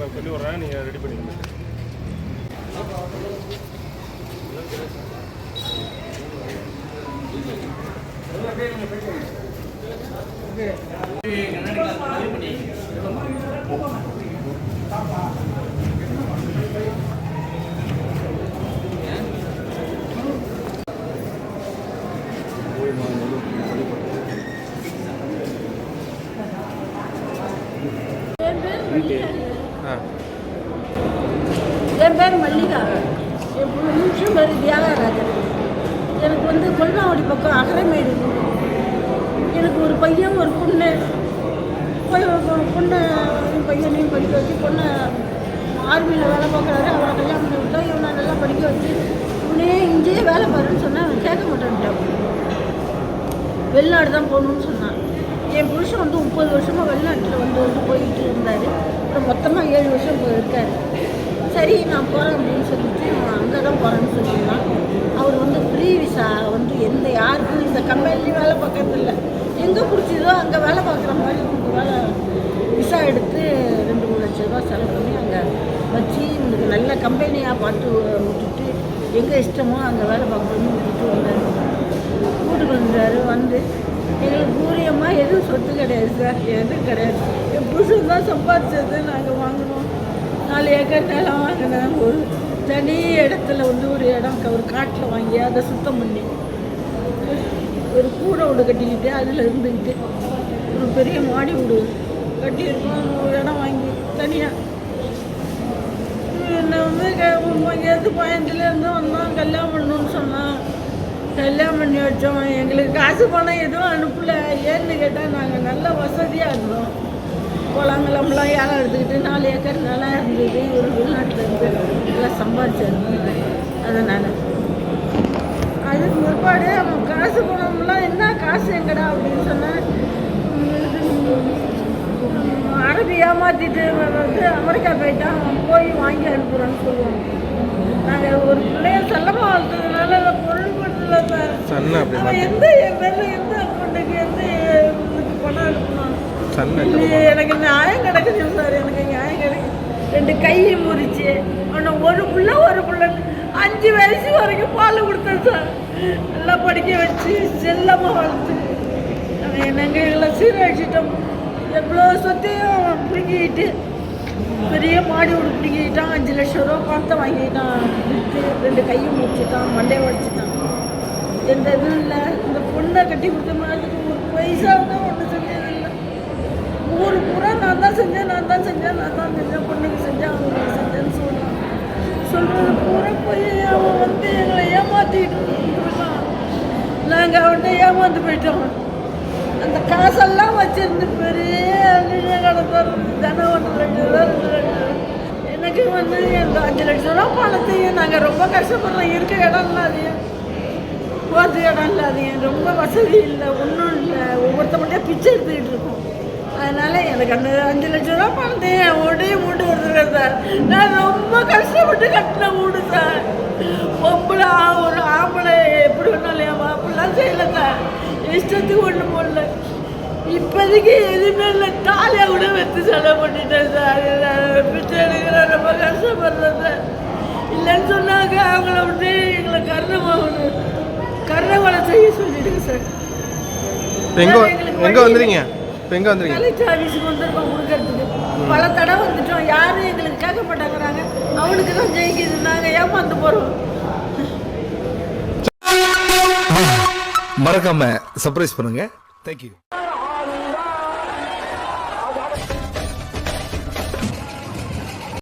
நான் சொல்லி விட்றேன் நீங்கள் ரெடி பண்ணிக்கோங்க. என் பேர் என் பேர் மல்லிகா. என் நிமிஷம் பேர் தியாகராஜன். எனக்கு வந்து கொல்மாவடி பக்கம் அகரமேடு எனக்கு ஒரு பையன் ஒரு பொண்ணு. போய் பொண்ணு பையனையும் படிக்க வச்சு பொண்ணை ஆர்மியில் வேலை பார்க்குறாரு. அவரை கல்யாணம் பண்ணி விட்டா இவனை நல்லா படிக்க வச்சு இவனே இங்கேயே வேலை பாருன்னு சொன்னால் அவன் கேட்க மாட்டேன்ட்டான். வெளிநாடு தான் போகணும்னு சொன்னான். என் புருஷன் வந்து முப்பது வருஷமாக வெளிநாட்டில் வந்து வந்து போயிட்டு இருந்தார். அப்புறம் மொத்தமாக ஏழு வருஷம் இப்போ சரி நான் போகிறேன் அப்படின்னு சொல்லிட்டு அங்கே தான் போகிறேன்னு சொல்லியிருந்தான். அவர் வந்து ஃப்ரீ விசா வந்து எந்த யாருக்கும் இந்த கம்பெனிலையும் வேலை பார்க்கறது இல்லை எங்கே பிடிச்சதோ அங்கே வேலை பார்க்குற மாதிரி உங்களுக்கு வேலை விசா எடுத்து ரெண்டு மூணு லட்ச ரூபா செலவு பண்ணி அங்கே வச்சு உங்களுக்கு நல்ல கம்பெனியாக பார்த்து விட்டுட்டு எங்கே இஷ்டமோ அங்கே வேலை பார்க்கணும்னு விட்டுட்டு வந்தார். கூட்டுக்கு வந்தார் வந்து எங்களுக்கு பூரியமாக எதுவும் சொத்து கிடையாது சார் எதுவும் கிடையாது. என் தான் சம்பாதிச்சது. நாங்கள் வாங்கினோம். நாலு ஏக்கர் நிலம் வாங்கினேன். ஒரு தனி இடத்துல வந்து ஒரு இடம் ஒரு காட்டில் வாங்கி அதை சுத்தம் பண்ணி. ஒரு கூரை வீடு கட்டிக்கிட்டு அதில் இருந்துக்கிட்டு. ஒரு பெரிய மாடி வீடு கட்டியிருக்கோம். ஒரு இடம் வாங்கி தனியாக என்னை வந்து எங்கேயாவது பயந்துலேருந்து வந்தோம். கல்யாணம் பண்ணணும்னு சொன்னான் கல்யாணம் பண்ணி வச்சோம். எங்களுக்கு காசு பணம் எதுவும் அனுப்பல. ஏன்னு கேட்டால் நாங்கள் நல்ல வசதியாக இருந்தோம். குளங்கலம்லாம் ஏலம் எடுத்துக்கிட்டு நாலு ஏக்கர் நிலம் இருந்தது ஒரு வெளிநாட்டில் இருந்து எல்லாம் சம்பாதிச்சிருந்தோம். அதனால். அதுக்கு பிற்பாடு அவன் காசு பணம்லாம் என்ன காசு எங்கடா அப்படின்னு சொன்னேன் அரபி ஏமாத்திட்டு வந்து அமெரிக்கா போயிட்டான் அவன் போய் வாங்கி அனுப்புகிறான்னு சொல்லுவான் நாங்கள் ஒரு பிள்ளைய செல்லமாக வளர்த்ததுனால அதை பொருள் பண்ணல சார் எந்த என் பேரில் எந்த அக்கௌண்ட்டுக்கு எந்த எனக்கு நியாயம் கிடைக்குது சார் எனக்கு நியாயம் கிடைக்குது. ரெண்டு கையை முறிச்சு அவனை ஒரு புள்ள ஒரு புள்ள அஞ்சு வயசு வரைக்கும் பால் கொடுத்தேன் சார். நல்லா படிக்க வச்சு செல்லமாக வளர்த்து. என்னங்க எங்களை சீரழிச்சிட்டோம்? எவ்வளோ சொத்தையும் பிடிங்கிட்டு பெரிய மாடி வீடு பிடிங்கிட்டான் அஞ்சு லட்சம் ரூபா பணத்தை வாங்கிட்டான் விற்று ரெண்டு கையும் முடிச்சுட்டான் மண்டையை உடச்சிட்டான். எந்த இதுவும் இல்லை. இந்த பொண்ணை கட்டி கொடுத்த மாதிரி ஒரு பைசா தான் ஒன்று செஞ்சதில்லை ஊர் பூரா நான் தான் செஞ்சேன் நான் தான் செஞ்சேன் நான் தான் செஞ்சேன் பொண்ணுக்கு செஞ்சேன் அவனுக்கு செஞ்சேன்னு சொல்லுவான் சொல்கிறது பூரா போய் அவன் வந்து எங்களை ஏமாற்றிக்கிட்டு இருக்கான். நாங்கள் அவன்கிட்ட ஏமாந்து போயிட்டோம். அந்த காசெல்லாம் வச்சிருந்து பெரிய அழிஞ்ச கடத்தார் தினம் ஒன்று ரெண்டு ரூபா ரெண்டு ரெண்டு எனக்கு வந்து இந்த அஞ்சு லட்சம் ரூபா பணத்தையும் நாங்கள் ரொம்ப கஷ்டப்படுறோம். இருக்க இடம் இல்லாதையும் போகிறது இடம் இல்லாதையும் ரொம்ப வசதி இல்லை ஒன்றும் இல்லை. ஒவ்வொருத்தவங்கள்ட்ட பிச்சை எடுத்துக்கிட்டு இருக்கோம். அதனால எனக்கு அந்த அஞ்சு லட்சம் ரூபா பணத்தையும் என் உடைய மூட்டு கொடுத்துருக்கேன் சார். நான் ரொம்ப கஷ்டப்பட்டு கட்டின வீடு சார். பொம்பளை ஒரு ஆம்பளை எப்படி வேணாலும் என் அப்படிலாம் செய்யல சார். இஷ்டத்துக்கு ஒன்று போடல. இப்போதைக்கு எதுவுமே இல்லை. தாலியை கூட வச்சு செலவு பண்ணிட்டேன் சார். பிச்சை எடுக்கிறேன் ரொம்ப கஷ்டப்படுறேன் சார். இல்லைன்னு சொன்னாங்க அவங்கள விட்டு எங்களை கர்ணமாக கர்ணவளை செய்ய சொல்லிடுங்க சார். எங்கே எங்கே வந்துடுங்க இப்போ எங்கே வந்துடுங்க கலெக்டர் ஆஃபீஸுக்கு வந்திருக்கோம் கொடுக்கறதுக்கு பல தடவை வந்துட்டோம். யாரும் எங்களுக்கு கேட்க மாட்டேங்கிறாங்க. அவனுக்கு தான் ஜெயிக்குது. நாங்கள் ஏமாந்து போகிறோம் மறக்காம சர்ப்ரைஸ் பண்ணுங்க. தேங்க்யூ